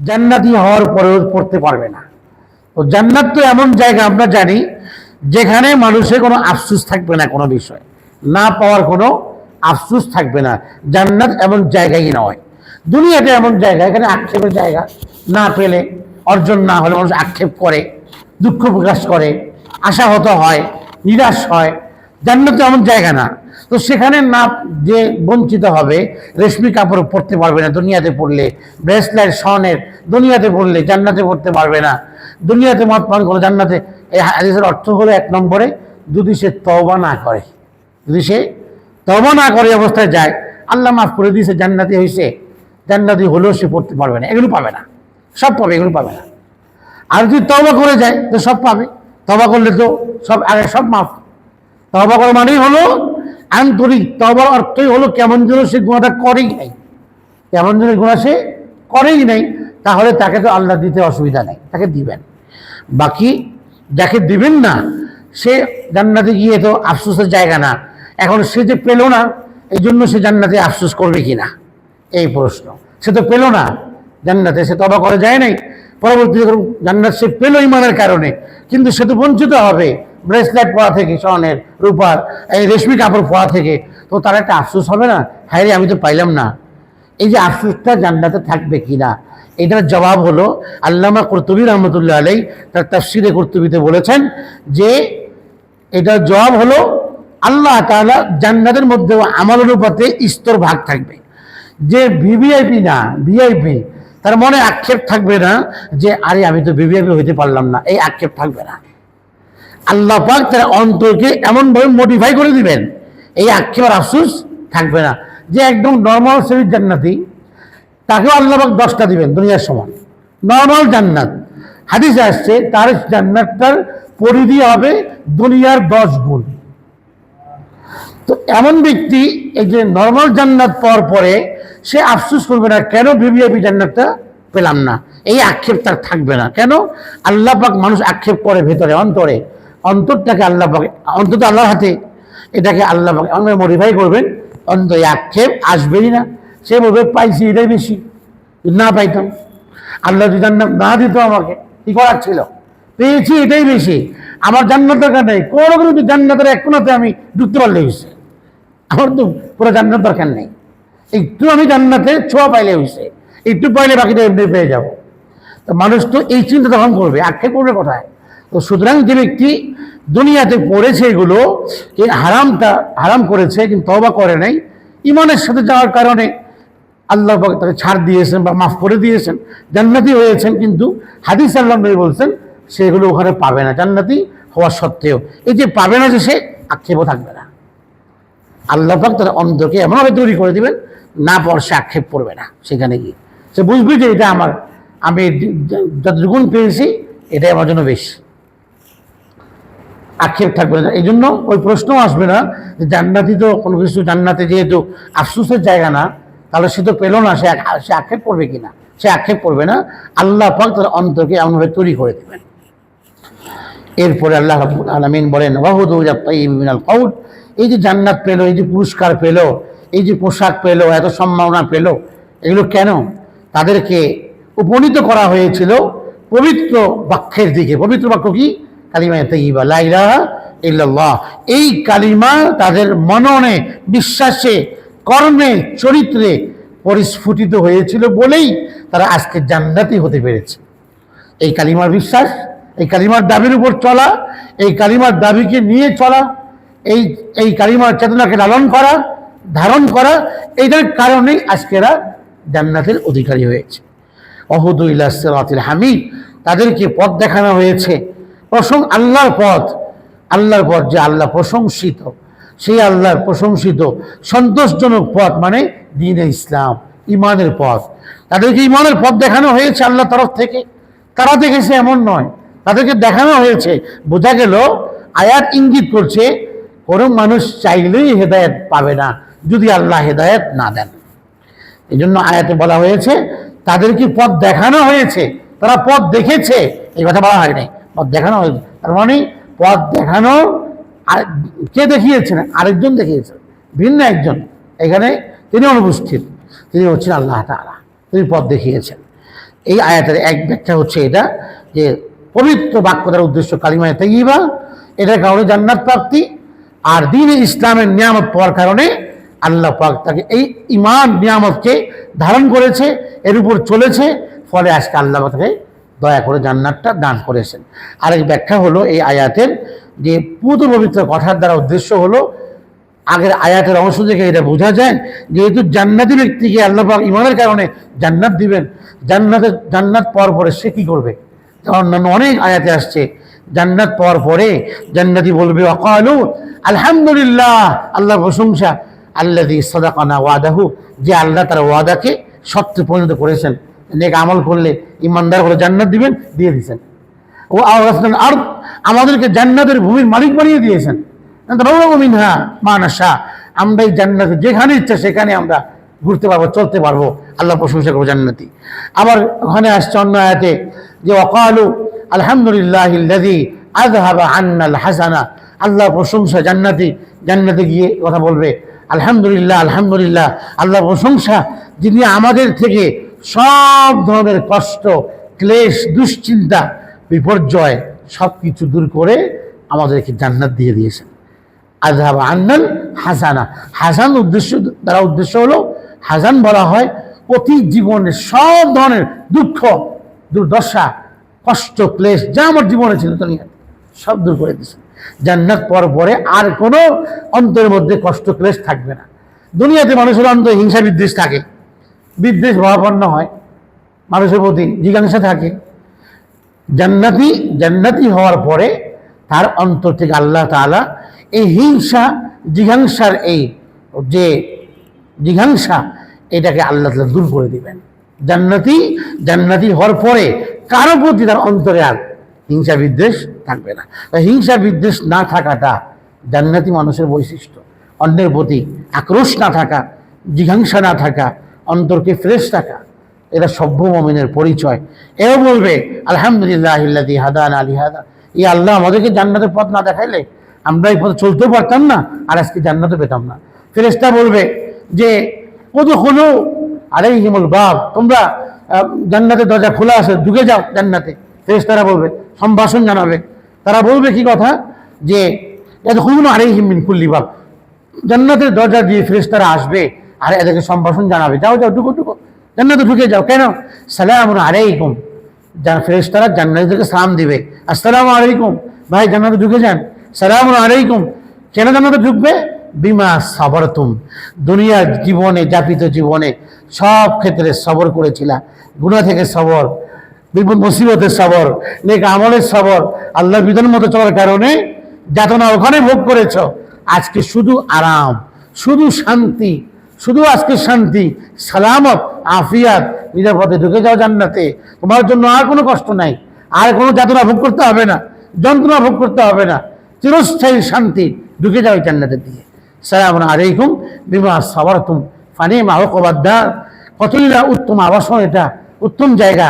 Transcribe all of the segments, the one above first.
জান্নাতি হওয়ার পরেও পড়তে পারবে না। তো জান্নাত তো এমন জায়গা, আমরা জানি, যেখানে মানুষের কোনো আফসুস থাকবে না কোনো বিষয়। না পাওয়ার কোনো আফসুস থাকবে না। জান্নাত এমন জায়গাই নয়। দুনিয়াতে এমন জায়গা, এখানে আক্ষেপের জায়গা। না পেলে অর্জন না হলে মানুষ আক্ষেপ করে, দুঃখ প্রকাশ করে, আশাহত হয়, নিরাশ হয়। জান্নাত এমন জায়গা না। তো সেখানে না যে বঞ্চিত হবে, রেশমি কাপড় পরতে পারবে না, দুনিয়াতে পড়লে। ব্রেসলেট, স্বর্ণের, দুনিয়াতে পড়লে জান্নাতে পড়তে পারবে না। দুনিয়াতে মত পান করে জান্নাতে এই হাদিসের অর্থ হলো এক নম্বরে, যদি সে তবা না করে, যদি সে তওবা না করে অবস্থায় যায়, আল্লাহ মাফ করে দিয়েছে, জান্নাতি হয়েছে জান্নাতি হলেও সে পড়তে পারবে না। এগুলো পাবে না। সব পাবে, এগুলো পাবে না। আর যদি তবা করে যায়, তো সব পাবে। তবা করলে তো সব আগে সব মাফ। তবা করা মানেই হলো আন্তরিক তবার অর্থই হলো কেমন যেন সে গুণাটা করেই নাই। কেমন যেন গুণা সে করেই নাই, তাহলে তাকে তো আল্লাহ দিতে অসুবিধা নেই, তাকে দিবেন। বাকি যাকে দিবেন না, সে জান্নাতে গিয়ে তো আফসোসের জায়গা না। এখন সে যে পেল না এই জন্য সে জান্নাতে আফসোস করবে কি না এই প্রশ্ন। সে তো পেল না, জান্নাতে সে তবা করে যায় নাই পরবর্তী জান্নাত সে পেল ইমানের কারণে, কিন্তু সে তো বঞ্চিত হবে। ব্রেসলেট পরা থেকে, স্বর্ণের রূপার, এই রেশমি কাপড় পরা থেকে, তো তার একটা আফসোস হবে না? হ্যাঁ রে, আমি তো পাইলাম না। এই যে আফসোসটা জান্নাতে থাকবে কি না? এটার জবাব হলো আল্লামা কর্তুবী রহমতুল্লাহ আলাই তার তাফসিরে কর্তুবীতে বলেছেন যে এটার জবাব হলো আল্লাহ তাআলা জান্নাতের মধ্যে আমার অনুপাতে স্তর ভাগ থাকবে। যে ভিভিআইপি না, ভিআইপি, তার মনে আক্ষেপ থাকবে না যে, আরে আমি তো ভিভিআইপি হইতে পারলাম না, এই আক্ষেপ থাকবে না। আল্লাহ পাক তার অন্তরকে এমনভাবে মডিফাই করে দিবেন। এই আক্ষেপ আফসুস থাকবে না। যে একদম নর্মাল শ্রেণির জান্নাতি, তাকেও আল্লাহ পাক দশটা দিবেন দুনিয়ার সমান। নর্মাল জান্নাত। হাদিসে আসছে, তার জান্নাতটার পরিধি হবে দুনিয়ার দশ গুণ। তো এমন ব্যক্তি, এই যে নর্মাল জান্নাত পাওয়ার পরে সে আফসুস করবে না, কেন ভিভিআইপি জান্নাতটা পেলাম না? এই আক্ষেপ তার থাকবে না। কেন? আল্লাহ পাক মানুষ আক্ষেপ করে ভেতরে, অন্তরে। অন্তরটাকে আল্লাহ পাক, অন্তত আল্লাহর হাতে এটাকে আল্লাহ পাক। এমন মডিফাই করবেন অন্ত আক্ষেপ আসবেই না। সে বলবে, পাইছি, এটাই বেশি। না পাইতাম, আল্লাহ যদি জান্নাত না দিত আমাকে, কি করার ছিল? পেয়েছি, এটাই বেশি। আমার জান্নাত দরকার নেই। কোনো কিন্তু জান্নাতের এক কোনাতে আমি ঢুকতে পারলে হয়েছে আমার তো পুরো জান্নাত দরকার নেই। একটু আমি জান্নাতে ছোঁয়া পাইলে হয়েছে একটু পাইলে বাকিটা এমনি পেয়ে যাব। তো মানুষ তো এই চিন্তা তখন করবে, আক্ষেপ করবে কোথায়? তো সুতরাং যে ব্যক্তি দুনিয়াতে পড়েছে এগুলো এই হারামটা, হারাম করেছে, কিন্তু তবা করে নাই ইমানের সাথে যাওয়ার কারণে আল্লাহ তাকে ছাড় দিয়েছেন বা মাফ করে দিয়েছেন, জান্নাতি হয়েছেন, কিন্তু হাদিস আল্লাহ নবী বলছেন সেগুলো ওখানে পাবে না, জান্নাতি হওয়া সত্ত্বেও। এই যে পাবে না যে সে, আক্ষেপও থাকবে না। আল্লাহ পাক তার অন্তরকে এমনভাবে তৈরি করে দিবেন, না পর সে আক্ষেপ করবে না সেখানে গিয়ে। সে বুঝবে যে এটা আমার, আমি যতটুকুন পেয়েছি, এটাই আমার জন্য বেশি। আক্ষেপ থাকবে না। এই জন্য ওই প্রশ্নও আসবে না যে জান্নাতি তো কোনো কিছু জান্নাতে যেহেতু আফসোসের জায়গা না, তাহলে সে তো পেল না, সে সে আক্ষেপ করবে কিনা? সে আক্ষেপ করবে না। আল্লাহ পাক তার অন্তরকে এমনভাবে তৈরি করে দেবেন। এরপরে আল্লাহ আলামিন বলেন মিনাল কৌল এই যে জান্নাত পেল, এই যে পুরস্কার পেল, এই যে পোশাক পেল, এত সম্ভাবনা পেল, এগুলো কেন? তাদেরকে উপনীত করা হয়েছিল পবিত্র বাক্যের দিকে। পবিত্র বাক্য কি? কালিমা ইল্লাল্লাহ। এই কালিমা তাদের মননে, বিশ্বাসে, কর্মে, চরিত্রে পরিস্ফুটিত হয়েছিল বলেই তারা আজকে জান্নাতি হতে পেরেছে। এই কালিমার বিশ্বাস, এই কালিমার দাবির উপর চলা, এই কালিমার দাবিকে নিয়ে চলা, এই এই কালিমার চেতনাকে লালন করা, ধারণ করা এইটার কারণেই আজকেরা জান্নাতের অধিকারী হয়েছে। অহুদুল্লাহ সিরাতিল হামিদ, তাদেরকে পথ দেখানো হয়েছে। প্রসং, আল্লাহর পথ। আল্লাহর পথ যে আল্লাহ প্রশংসিত, সেই আল্লাহর প্রশংসিত, সন্তোষজনক পথ মানে দিন ইসলাম ইমানের পথ। তাদেরকে ইমানের পথ দেখানো হয়েছে আল্লাহ তরফ থেকে। তারা দেখেছে এমন নয়। তাদেরকে দেখানো হয়েছে। বোঝা গেল, আয়াত ইঙ্গিত করছে, কোনো মানুষ চাইলেই হেদায়েত পাবে না, যদি আল্লাহ হেদায়েত না দেন। এই জন্য আয়াতে বলা হয়েছে, তাদেরকে পথ দেখানো হয়েছে, তারা পথ দেখেছে, এই কথা বলা হয় নাই পথ দেখানো হয়েছে। তার মানে পথ দেখানো আর কে দেখিয়েছেন? আরেকজন দেখিয়েছেন। ভিন্ন একজন। এখানে তিনি অনুপস্থিত। তিনি হচ্ছেন আল্লাহ তাআলা। তিনি পথ দেখিয়েছেন। এই আয়াতের এক ব্যাখ্যা হচ্ছে এটা যে পবিত্র বাক্যতার উদ্দেশ্য কালিমায় তাইবা এটার কারণে জান্নাত প্রাপ্তি আর দিন ইসলামের নিয়ামত পাওয়ার কারণে আল্লাহ পাক তাকে এই ইমান নিয়ামতকে ধারণ করেছে, এর উপর চলেছে। ফলে আজকে আল্লাহ তাকে দয়া করে জান্নাতটা দান করেছেন। আরেক ব্যাখ্যা হলো এই আয়াতের যে পুত পবিত্র কথার দ্বারা উদ্দেশ্য হলো, আগের আয়াতের অংশ থেকে এটা বোঝা যায়, যেহেতু জান্নাতি ব্যক্তিকে আল্লাহ ইমানের কারণে জান্নাত দিবেন, জান্নাতের, জান্নাত পাওয়ার পরে সে কী করবে? অন্যান্য অনেক আয়াতে আসছে, জান্নাত পাওয়ার পরে জান্নাতি বলবে, অকালু আলহামদুলিল্লাহ আল্লাহ প্রশংসা আল্লাহ সদাকানা ওয়াদাহু। যে আল্লাহ তার ওয়াদাকে সত্যে পরিণত করেছেন। নেক আমল করলে ইমানদার হলে জান্নাত দিবেন, দিয়ে দিয়েছেন ও আর আমাদেরকে জান্নাতের ভূমির মালিক বানিয়ে দিয়েছেন। মিনহা মানাসা আমরা এই জান্নাতে যেখানে ইচ্ছা সেখানে আমরা ঘুরতে পারব, চলতে পারব। আল্লাহ প্রশংসা করব জান্নাতি। আবার ওখানে আসছে অন্য আয়াতে যে অকালু আলহামদুলিল্লাহ আজহাবা আন্নাল হাসানা আল্লাহ প্রশংসা জান্নাতি, জান্নাতে গিয়ে কথা বলবে, আলহামদুলিল্লাহ আলহামদুলিল্লাহ। আল্লাহ প্রশংসা যিনি আমাদের থেকে সব ধরনের কষ্ট, ক্লেশ, দুশ্চিন্তা, বিপর্যয় সব কিছু দূর করে আমাদেরকে জান্নাত দিয়ে দিয়েছেন। আজহাব আন্নাল হাসানা। হাসান উদ্দেশ্য দ্বারা উদ্দেশ্য হলো, হাসান বলা হয়, অতি জীবনের সব ধরনের দুঃখ, দুর্দশা, কষ্ট, ক্লেশ, যা আমার জীবনে ছিল দুনিয়াতে সব দূর করে দিয়েছেন। জান্নাত পর পরে আর কোনো অন্তরের মধ্যে কষ্ট, ক্লেশ থাকবে না। দুনিয়াতে মানুষের অন্তর হিংসা বিদ্বেষ থাকে। বিদ্বেষ ভাবাপন্ন হয়, মানুষের প্রতি জিজ্ঞাসা থাকে। জান্নাতি জান্নাতি হওয়ার পরে তার অন্তর থেকে আল্লাহ তাআলা এই হিংসা জিঘাংসার এই যে জিঘাংসা এটাকে আল্লাহ তালা দূর করে দিবেন। জান্নাতি জান্নাতি হওয়ার পরে কারও প্রতি তার অন্তরে আর হিংসা, বিদ্বেষ থাকবে না। হিংসা, বিদ্বেষ না থাকাটা জান্নাতি মানুষের বৈশিষ্ট্য। অন্যের প্রতি আক্রোশ না থাকা জিঘাংসা না থাকা অন্তরকে ফ্রেশ থাকা এটা সভ্য মমিনের পরিচয়। এও বলবে, আলহামদুলিল্লাহ হাদান আলী হাদা এই আল্লাহ আমাদেরকে জান্নাতের পথ না দেখাইলে আমরা এই পথে চলতেও পারতাম না, আর আজকে জান্নাতে পেতাম না। ফেরেশতা বলবে যে ও তো হলো আরে হিমুল বাপ তোমরা জান্নাতের দরজা খোলা আছে, ঢুকে যাও জান্নাতে। ফেরেশতারা বলবে, সম্ভাষণ জানাবে। তারা বলবে কি কথা? যে এত খুলুন আরে হিমিন কুল্লি বাপ জান্নাতের দরজা দিয়ে ফেরেশতারা আসবে। আর এদেরকে সম্ভাষণ জানাবে। যাও যাও, ঢুকো ঢুকো। জান্নাতে ঢুকে যাও। কেন? সালাম আলাইকুম। যারা ফেরেশতারা জান্নাতীদেরকে সালাম দিবে। আসসালামু আলাইকুম। ভাই, জান্নাতে ঢুকে যান। সালাম আলাইকুম। কেন জান্নাতে ঢুকবে? বিমা সাবরতুম। দুনিয়ার জীবনে, যাপিত জীবনে সব ক্ষেত্রে সবর করেছিলা। গুণা থেকে সবর, বিপদ মুসিবতের সবর, নেক আমলের সবর, আল্লাহর বিধান মতো চলার কারণে যাতনা ওখানে ভোগ করেছ। আজকে শুধু আরাম, শুধু শান্তি শুধু আজকে শান্তি, সালামত, আফিয়াত নিরাপদে ঢুকে যাও জান্নাতে। তোমার জন্য আর কোনো কষ্ট নাই। আর কোনো যাতনা ভোগ করতে হবে না, যন্ত্রণা ভোগ করতে হবে না। চিরস্থায়ী শান্তি ঢুকে যাও জান্নাতের দিকে। সালাম আলাইকুম বিমা সাবারতুম ফানি মাহকবাদ্দার কতই না উত্তম আবাসন এটা, উত্তম জায়গা।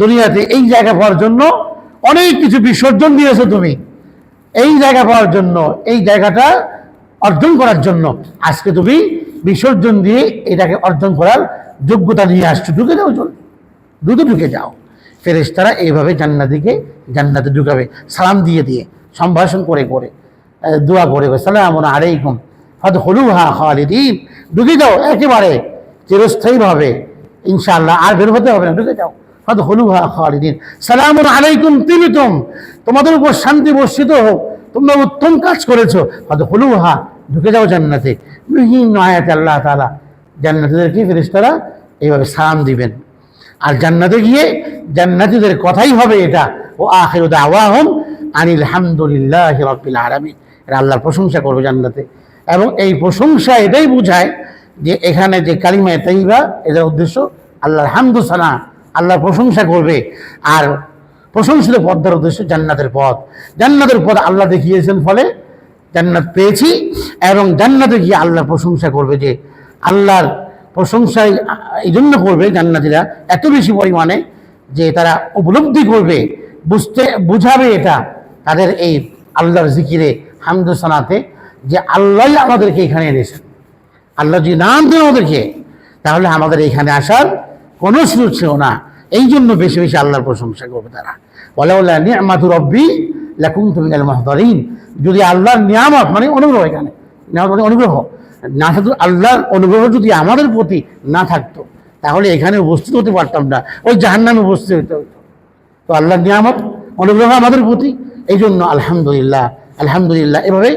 দুনিয়াতে এই জায়গা পাওয়ার জন্য অনেক কিছু বিসর্জন দিয়েছ তুমি। এই জায়গা পাওয়ার জন্য, এই জায়গাটা অর্জন করার জন্য আজকে তুমি বিসর্জন দিয়ে এটাকে অর্জন করার যোগ্যতা নিয়ে আসছো, ঢুকে যাও চল দ্রুত ঢুকে যাও। ফেরেশতারা এইভাবে জান্নাতিকে জান্নাতে ঢুকাবে। সালাম দিয়ে দিয়ে, সম্ভাষণ করে করে দোয়া করে সালাম আলাইকুম হয়ত হলু হা খালিদিন। ঢুকে যাও, একেবারে চিরস্থায়ীভাবে। ইনশাআল্লাহ আর বের হতে হবে না, ঢুকে যাও। হয়তো হলু হা খালিদিন। সালাম আলাইকুম তিমিতুম তোমাদের উপর শান্তি বর্ষিত হোক, তোমরা উত্তম কাজ করেছ। হয়তো হলু হা ঢুকে যাও জান্নাতে। আয়াতে আল্লাহ তাআলা জান্নাতীদেরকে ফেরেশতারা এইভাবে সালাম দিবেন। আর জান্নাতে গিয়ে জান্নাতীদের কথাই হবে এটা। ও আখিরু দাওয়াহুম আনিল হামদুলিল্লাহ রাব্বিল আলামিন। এরা আল্লাহর প্রশংসা করবে জান্নাতে। এবং এই প্রশংসা এটাই বোঝায় যে এখানে যে কালিমায় তাইবা, এদের উদ্দেশ্য আল্লাহর হামদু সানা, আল্লাহর প্রশংসা করবে। আর প্রশংসিত পদ্মার উদ্দেশ্য জান্নাতের পথ। জান্নাতের পথ আল্লাহ দেখিয়েছেন ফলে জান্নাত পেয়েছি এবং জান্নাতে গিয়ে আল্লাহর প্রশংসা করবে যে আল্লাহর প্রশংসা এই জন্য করবে জান্নাতিরা এত বেশি পরিমাণে যে তারা উপলব্ধি করবে, বুঝতে, বুঝাবে এটা তাদের এই আল্লাহর জিকিরে হামদুসানাতে যে আল্লাহ আমাদেরকে এখানে এনেছেন। আল্লাহ যদি নাম দেন আমাদেরকে, তাহলে আমাদের এখানে আসার কোনো সুযোগ ছিল না। এই জন্য বেশি বেশি আল্লাহর প্রশংসা করবে তারা। বলে বলে নিয়ামাতু রব্বি লাকুম তুমি যদি আল্লাহর নিয়ামত মানে অনুগ্রহ এখানে, নিয়ামত মানে অনুগ্রহ। না থাকতো, আল্লাহর অনুগ্রহ যদি আমাদের প্রতি না থাকতো, তাহলে এখানে উপস্থিত হতে পারতাম না। ওই জাহান্নামে উপস্থিত হতে হতো তো আল্লাহর নিয়ামত, অনুগ্রহ আমাদের প্রতি এই জন্য আলহামদুলিল্লাহ আলহামদুলিল্লাহ এভাবে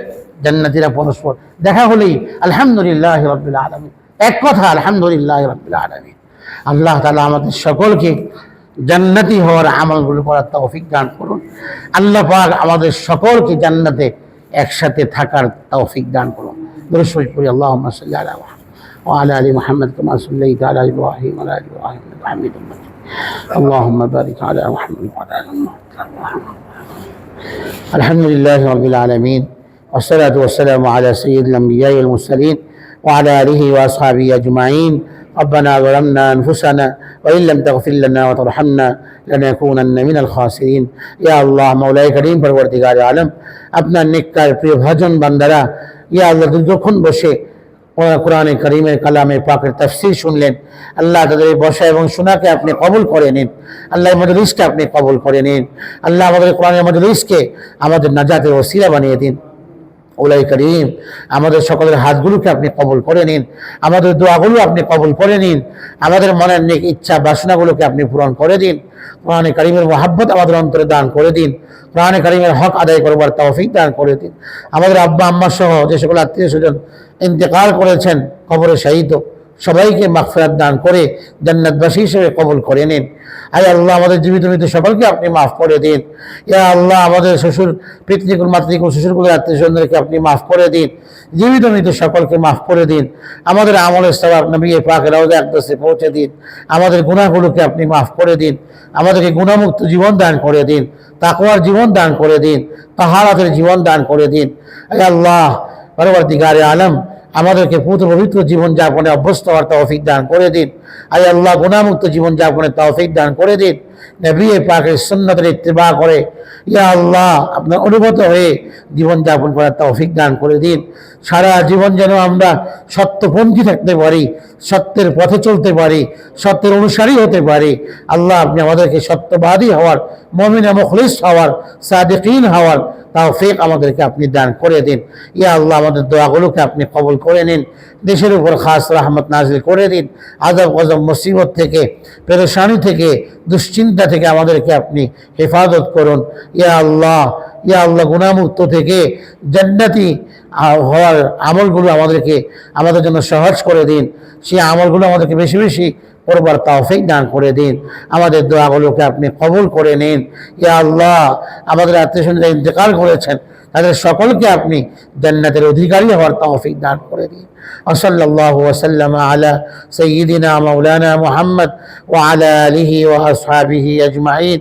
জান্নাতিরা পরস্পর দেখা হলেই আলহামদুলিল্লাহ রবিল আলমী এক কথা, আলহামদুলিল্লাহ রবিল আলমী আল্লাহ তালা আমাদের সকলকে জান্নাতি হওয়ার আমলগুলো করার তৌফিক দান করুন আল্লাহ পাক আমাদের সকলকে জান্নাতে একসাথে থাকার তৌফিক দান করুন দরশই করি আল্লাহ সাল্লি আলা মুহাম্মদ وعلى ال محمد كما صليت على ابراهيم وعلى ال ابراهيم انك حميد مجيد اللهم بارك على محمد وعلى ال محمد الحمد لله رب العالمين والصلاة والسلام على سيد الأنبياء والمرسلين وعلى آله وأصحابه أجمعين ربنا ظلمنا أنفسنا وإن لم تغفر لنا وترحمنا لنكونن من الخاسرين يا الله مولاي كريم পরবর্তীকার আলম আপনার নেককার প্রিয় ভজন বান্দারা ইয়া আল্লাহ দীর্ঘক্ষণ বসে কোরআনে করিমের কালামে পাকের তফসির শুনলেন আল্লাহ তাদের এই বসা এবং শোনাকে আপনি কবুল করে নিন আল্লাহ মজলিসকে আপনি কবুল করে নিন আল্লাহ আমাদের কোরআনের মজলিসকে আমাদের নাজাতের ওসিলা বানিয়ে দিন ওলাই করিম, আমাদের সকলের হাতগুলোকে আপনি কবল করে নিন, আমাদের দোয়াগুলো আপনি কবল করে নিন, আমাদের মনের নেক ইচ্ছা বাসনাগুলোকে আপনি পূরণ করে দিন, কোরআনে করিমের মহাব্বত আমাদের অন্তরে দান করে দিন, কোরআনে করিমের হক আদায় করবার তৌফিক দান করে দিন। আমাদের আব্বা আম্মা সহ যে সকল আত্মীয় স্বজন ইন্তেকাল করেছেন, কবরে শাহিদ সবাইকে মাগফিরাত দান করে জান্নাতবাসী হিসেবে কবল করে নিন। আয় আল্লাহ, আমাদের জীবিত মৃত সকলকে আপনি মাফ করে দিন। ইয়া আল্লাহ, আমাদের শ্বশুর, পিতৃকুল, মাতৃকুল, শ্বশুরকুলের আত্মীয় স্বজনদেরকে আপনি মাফ করে দিন। জীবিত মৃত সকলকে মাফ করে দিন। আমাদের আমলের সবাব নবী পাক রওজা একদশে পৌঁছে দিন। আমাদের গুণাগুলোকে আপনি মাফ করে দিন। আমাদেরকে গুণামুক্ত জীবন দান করে দিন। তাকওয়ার জীবন দান করে দিন। তাহারাতের জীবন দান করে দিন। আয় আল্লাহ, পরবর্তীকারে আলম আমাদেরকে পুত্র পবিত্র জীবন যাপনে অভ্যস্ত হওয়ার তৌফিক দান করে দিন। আই আল্লাহ গুণামুক্ত জীবন যাপনে তৌফিক দান করে দিন। নবী পাকের সুন্নতের ইত্তেবা করে, ইয়া আল্লাহ, আপনার অনুগত হয়ে জীবন যাপন করার তৌফিক দান করে দিন। সারা জীবন যেন আমরা সত্যপন্থী থাকতে পারি, সত্যের পথে চলতে পারি, সত্যের অনুসারী হতে পারি। আল্লাহ, আপনি আমাদেরকে সত্যবাদী হওয়ার, মমিনা মুখলিস হওয়ার, সাদেকিন হওয়ার তাওফিক আমাদেরকে আপনি দান করে দিন। ইয়া আল্লাহ, আমাদের দোয়াগুলোকে আপনি কবল করে নিন। দেশের উপর খাস রহমত নাজিল করে দিন। আজব গজব মুসিবত থেকে, পেরেশানি থেকে, দুশ্চিন্তা থেকে আমাদেরকে আপনি হেফাজত করুন। ইয়া আল্লাহ ইয়া আল্লাহ গুণামুক্ত থেকে জান্নাতি আ- হওয়ার আমলগুলো আমাদেরকে আমাদের জন্য সহজ করে দিন সেই আমলগুলো আমাদেরকে বেশি বেশি করবার তৌফিক দান করে দিন আমাদের দোয়াগুলোকে আপনি কবুল করে নিন ইয়া আল্লাহ আমাদের আত্মীয় স্বজনরা ইন্তেকাল করেছেন তাদের সকলকে আপনি জান্নাতের অধিকারী হওয়ার তৌফিক দান করে দিন وصلى الله وسلم على سيدنا مولانا محمد وعلى آله وأصحابه أجمعين